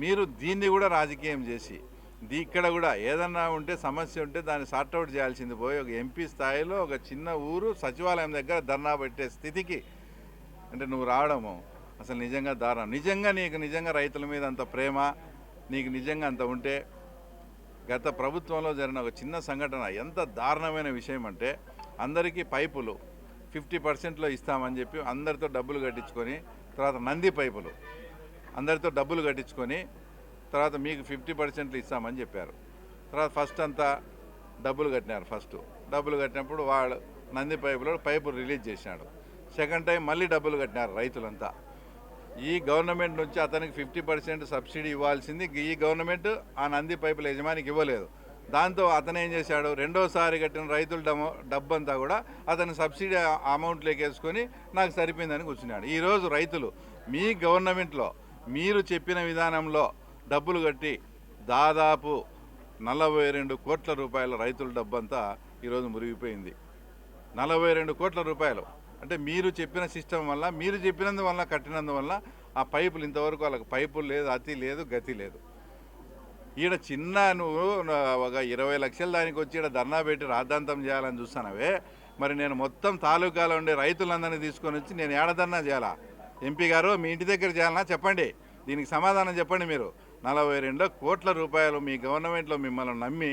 మీరు దీన్ని కూడా రాజకీయం చేసి దీ ఇక్కడ కూడా ఏదన్నా ఉంటే సమస్య ఉంటే దాన్ని సార్ట్అవుట్ చేయాల్సింది పోయి ఒక ఎంపీ స్థాయిలో ఒక చిన్న ఊరు సచివాలయం దగ్గర ధర్నా పెట్టే స్థితికి అంటే నువ్వు రావడము అసలు నిజంగా దారుణం. నిజంగా నీకు నిజంగా రైతుల మీద అంత ప్రేమ నీకు నిజంగా అంత ఉంటే గత ప్రభుత్వంలో జరిగిన ఒక చిన్న సంఘటన ఎంత దారుణమైన విషయం అంటే అందరికీ పైపులు ఫిఫ్టీ పర్సెంట్లో ఇస్తామని చెప్పి అందరితో డబ్బులు కట్టించుకొని తర్వాత నంది పైపులు. అందరితో డబ్బులు కట్టించుకొని తర్వాత మీకు ఫిఫ్టీ పర్సెంట్లు ఇస్తామని చెప్పారు. తర్వాత ఫస్ట్ అంతా డబ్బులు కట్టినారు ఫస్ట్. డబ్బులు కట్టినప్పుడు వాడు నంది పైపులో పైపు రిలీజ్ చేసినాడు. సెకండ్ టైం మళ్ళీ డబ్బులు కట్టినారు రైతులంతా. ఈ గవర్నమెంట్ నుంచి అతనికి ఫిఫ్టీ పర్సెంట్ సబ్సిడీ ఇవ్వాల్సింది ఈ గవర్నమెంట్ ఆ నంది పైపుల యజమానికి ఇవ్వలేదు. దాంతో అతను ఏం చేశాడు? రెండోసారి కట్టిన రైతుల డమో డబ్బంతా కూడా అతను సబ్సిడీ అమౌంట్ లేకేసుకొని నాకు సరిపోయిందని కూర్చున్నాడు. ఈరోజు రైతులు మీ గవర్నమెంట్లో మీరు చెప్పిన విధానంలో డబ్బులు కట్టి దాదాపు నలభై రెండు కోట్ల రూపాయల రైతుల డబ్బంతా ఈరోజు మురిగిపోయింది. నలభై రెండు కోట్ల రూపాయలు. అంటే మీరు చెప్పిన సిస్టమ్ వల్ల మీరు చెప్పినందువల్ల కట్టినందువల్ల ఆ పైపులు ఇంతవరకు వాళ్ళకి పైపులు లేదు అతి లేదు గతి లేదు. ఈడ చిన్న నువ్వు ఒక ఇరవై లక్షల దానికి వచ్చి ఈడ ధర్నా పెట్టి రాద్ధాంతం చేయాలని చూస్తానవే మరి నేను మొత్తం తాలూకాలో ఉండే రైతులందరినీ తీసుకొని వచ్చి నేను ఏడ ధర్నా చేయాలా? ఎంపీ గారు మీ ఇంటి దగ్గర చేయాలన్నా చెప్పండి. దీనికి సమాధానం చెప్పండి మీరు. నలభై రెండు కోట్ల రూపాయలు మీ గవర్నమెంట్లో మిమ్మల్ని నమ్మి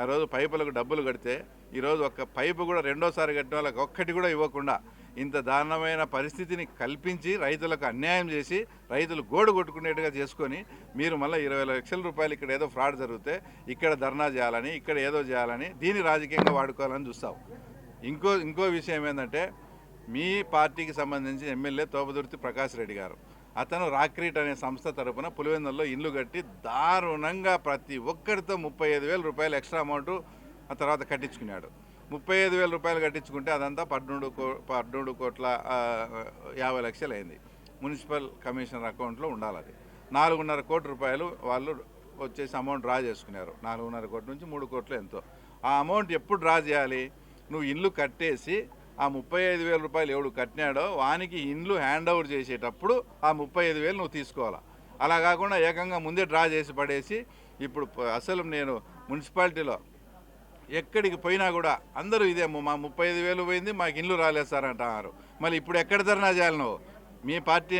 ఆ రోజు పైపులకు డబ్బులు కడితే ఈరోజు ఒక్క పైపు కూడా రెండోసారి కట్టిన వాళ్ళకి ఒక్కటి కూడా ఇవ్వకుండా ఇంత దారుణమైన పరిస్థితిని కల్పించి రైతులకు అన్యాయం చేసి రైతులు గోడు కొట్టుకునేట్టుగా చేసుకొని మీరు మళ్ళీ ఇరవై లక్షల రూపాయలు ఇక్కడ ఏదో ఫ్రాడ్ జరిగితే ఇక్కడ ధర్నా చేయాలని ఇక్కడ ఏదో చేయాలని దీన్ని రాజకీయంగా వాడుకోవాలని చూస్తాం ఇంకో ఇంకో విషయం ఏంటంటే మీ పార్టీకి సంబంధించిన ఎమ్మెల్యే తోపదుర్తి ప్రకాష్ రెడ్డి గారు. అతను రాక్రీట్ అనే సంస్థ తరపున పులివెందుల్లో ఇల్లు కట్టి దారుణంగా ప్రతి ఒక్కరితో ముప్పై ఐదు వేల రూపాయలు ఎక్స్ట్రా అమౌంట్ ఆ తర్వాత కట్టించుకున్నాడు. ముప్పై ఐదు వేల రూపాయలు కట్టించుకుంటే అదంతా పద్మూడు కో పద్మూడు కోట్ల యాభై లక్షలు అయింది మున్సిపల్ కమిషనర్ అకౌంట్లో ఉండాలి అది నాలుగున్నర కోటి రూపాయలు వాళ్ళు వచ్చేసి అమౌంట్ డ్రా చేసుకున్నారు. నాలుగున్నర కోట్ల నుంచి మూడు కోట్లు ఎంతో. ఆ అమౌంట్ ఎప్పుడు డ్రా చేయాలి? నువ్వు ఇల్లు కట్టేసి ఆ ముప్పై ఐదు వేల రూపాయలు ఎవడు కట్టినాడో వానికి ఇండ్లు హ్యాండ్ ఓవర్ చేసేటప్పుడు ఆ ముప్పై ఐదు వేలు నువ్వు తీసుకోవాలా. అలా కాకుండా ఏకంగా ముందే డ్రా చేసి పడేసి ఇప్పుడు అసలు నేను మున్సిపాలిటీలో ఎక్కడికి పోయినా కూడా అందరూ ఇదే మా ముప్పై ఐదు వేలు పోయింది మాకు ఇండ్లు రాలేదు సార్ అంటున్నారు. మళ్ళీ ఇప్పుడు ఎక్కడ ధర్నా చేయాలి నువ్వు? మీ పార్టీ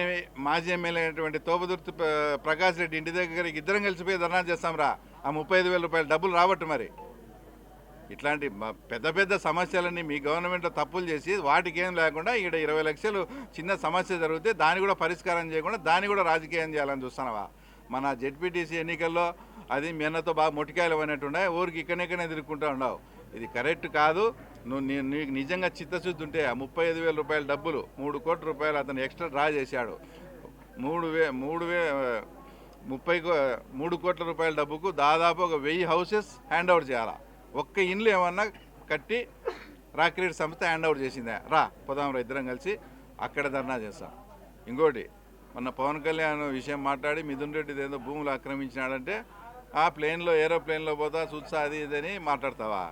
మాజీ ఎమ్మెల్యే అయినటువంటి తోపదుర్తి ప్రకాష్ రెడ్డి ఇంటి దగ్గరికి ఇద్దరం కలిసిపోయి ధర్నా చేస్తాం రా ఆ ముప్పై ఐదు వేల రూపాయలు డబ్బులు రాబట్టు మరి. ఇట్లాంటి పెద్ద పెద్ద సమస్యలన్నీ మీ గవర్నమెంట్లో తప్పులు చేసి వాటికి ఏం లేకుండా ఇక్కడ ఇరవై లక్షలు చిన్న సమస్య జరిగితే దాన్ని కూడా పరిష్కారం చేయకుండా దాన్ని కూడా రాజకీయం చేయాలని చూస్తున్నావా? మన జెడ్పీటీసీ ఎన్నికల్లో అది మెన్నతో బాగా మొటికాయలు అయినట్టుండే ఊరికి ఇక్కడెక్కడనే తిరుగుకుంటూ ఉండవు ఇది కరెక్ట్ కాదు. నువ్వు నీకు నిజంగా చిత్తశుద్ధి ఉంటే ఆ ముప్పై ఐదు వేల రూపాయల డబ్బులు మూడు కోట్ల రూపాయలు అతను ఎక్స్ట్రా డ్రా చేశాడు. మూడు వే మూడు వే ముప్పై కో- మూడు కోట్ల రూపాయల డబ్బుకు దాదాపు ఒక వెయ్యి హౌసెస్ హ్యాండ్ ఓవర్ చేయాలా? ఒక్క ఇండ్లు ఏమన్నా కట్టి రాక్రీడ్ సంస్థ హ్యాండ్ ఓవర్ చేసిందా? రా పోదాంరా ఇద్దరం కలిసి అక్కడ ధర్నా చేస్తాం. ఇంకోటి మొన్న పవన్ కళ్యాణ్ విషయం మాట్లాడి మిథున్ రెడ్డి ఏదో భూములు ఆక్రమించినాడంటే ఆ ప్లేన్లో ఏరోప్లేన్లో పోతా చూసా అది ఇదని మాట్లాడతావా?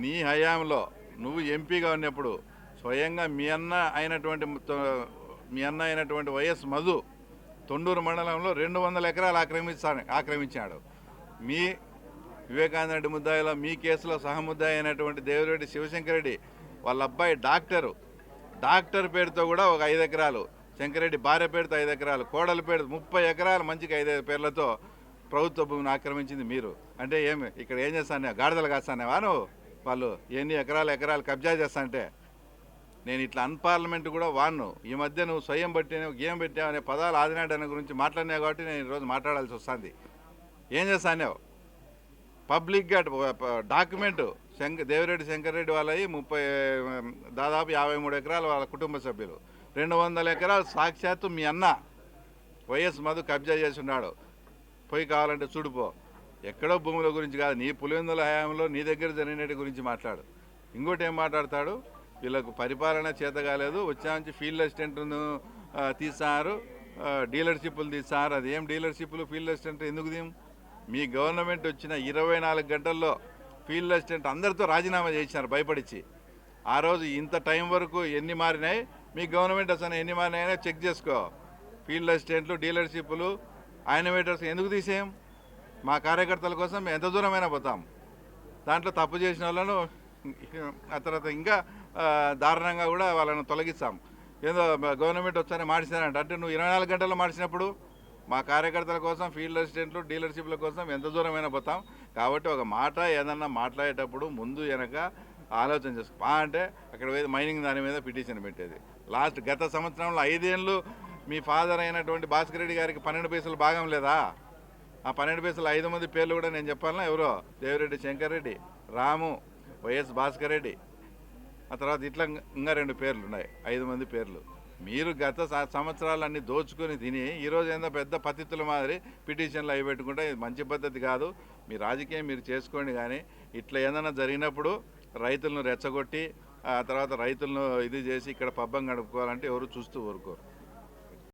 నీ హయాంలో నువ్వు ఎంపీగా ఉన్నప్పుడు స్వయంగా మీ అన్న అయినటువంటి మీ అన్న అయినటువంటి వైఎస్ మధు తొండూరు మండలంలో రెండు వందల ఎకరాలు ఆక్రమిస్తా ఆక్రమించాడు మీ వివేకానంద రెడ్డి ముద్దాయిలో మీ కేసులో సహముద్దాయి అయినటువంటి దేవిరెడ్డి శివశంకరెడ్డి వాళ్ళ అబ్బాయి డాక్టరు. డాక్టర్ పేరుతో కూడా ఒక ఐదు ఎకరాలు శంకరెడ్డి భార్య పేరుతో ఐదు ఎకరాలు కోడల పేరు ముప్పై ఎకరాలు మంచికి ఐదు పేర్లతో ప్రభుత్వ భూమిని ఆక్రమించింది మీరు. అంటే ఏమి ఇక్కడ ఏం చేస్తానే గాడిదలు కాస్తానేవా నువ్వు? వాళ్ళు ఎన్ని ఎకరాలు ఎకరాలు కబ్జా చేస్తాంటే. నేను ఇట్లా అన్పార్లమెంట్ కూడా వాడిను. ఈ మధ్య నువ్వు స్వయం బట్టి గేమ్ పెట్టావు అనే పదాలు ఆదినాడని గురించి మాట్లాడినావు కాబట్టి నేను ఈరోజు మాట్లాడాల్సి వస్తుంది. ఏం చేస్తానేవు పబ్లిక్గా డాక్యుమెంట్. శంక దేవిరెడ్డి శంకర్రెడ్డి వాళ్ళవి ముప్పై దాదాపు యాభై మూడు ఎకరాలు వాళ్ళ కుటుంబ సభ్యులు. రెండు వందల ఎకరాలు సాక్షాత్తు మీ అన్న వైఎస్ మధు కబ్జా చేసి ఉన్నాడు పోయి కావాలంటే చూడుపో ఎక్కడో భూముల గురించి కాదు నీ పులివెందుల హయాంలో నీ దగ్గర జరిగినటి గురించి మాట్లాడు. ఇంకోటి ఏం మాట్లాడతాడు? వీళ్ళకు పరిపాలన చేత కాలేదు. వచ్చా నుంచి ఫీల్డ్ అసిస్టెంట్ను తీసారు డీలర్షిప్లు తీసారు అది ఏం డీలర్షిప్లు ఫీల్డ్ అసిస్టెంట్ ఎందుకు దీము మీ గవర్నమెంట్ వచ్చిన ఇరవై నాలుగు గంటల్లో ఫీల్డ్ అసిస్టెంట్ అందరితో రాజీనామా చేసినారు భయపడిచ్చి. ఆ రోజు ఇంత టైం వరకు ఎన్ని మారినాయి? మీ గవర్నమెంట్ అసలు ఎన్ని మారినాయో చెక్ చేసుకో. ఫీల్డ్ అసిస్టెంట్లు డీలర్షిప్లు ఆయనవేటర్స్ ఎందుకు తీసేయం? మా కార్యకర్తల కోసం మేము ఎంత దూరమైనా పోతాం. దాంట్లో తప్పు చేసిన వాళ్ళను ఆ తర్వాత ఇంకా దారుణంగా కూడా వాళ్ళని తొలగిస్తాం. ఏదో గవర్నమెంట్ వచ్చారని మార్చారంట అంటే నువ్వు ఇరవై నాలుగు గంటల్లో మార్చినప్పుడు మా కార్యకర్తల కోసం ఫీల్డ్ అసిస్టెంట్లు డీలర్షిప్ల కోసం ఎంత దూరమైనా పోతాం. కాబట్టి ఒక మాట ఏదన్నా మాట్లాడేటప్పుడు ముందు వెనక ఆలోచన చేసుకో అంటే అక్కడ పోయి మైనింగ్ దాని మీద పిటిషన్ పెట్టేది. లాస్ట్ గత సంవత్సరంలో ఐదేళ్ళు మీ ఫాదర్ అయినటువంటి భాస్కర్ రెడ్డి గారికి పన్నెండు పైసలు భాగం లేదా? ఆ పన్నెండు పైసలు ఐదు మంది పేర్లు కూడా నేను చెప్పాలన్నా ఎవరో? దేవిరెడ్డి శంకర్ రెడ్డి రాము వైఎస్ భాస్కర్ రెడ్డి. ఆ తర్వాత ఇట్లా ఇంకా రెండు పేర్లు ఉన్నాయి. ఐదు మంది పేర్లు. మీరు గత సంవత్సరాలన్నీ దోచుకొని తిని ఈరోజు ఏందో పెద్ద పతితుల మాదిరి పిటిషన్లు అవి పెట్టుకుంటే ఇది మంచి పద్ధతి కాదు. మీ రాజకీయం మీరు చేసుకోండి కానీ ఇట్లా ఏదైనా జరిగినప్పుడు రైతులను రెచ్చగొట్టి ఆ తర్వాత రైతులను ఇది చేసి ఇక్కడ పబ్బం గడుపుకోవాలంటే ఎవరు చూస్తూ ఊరుకోరు.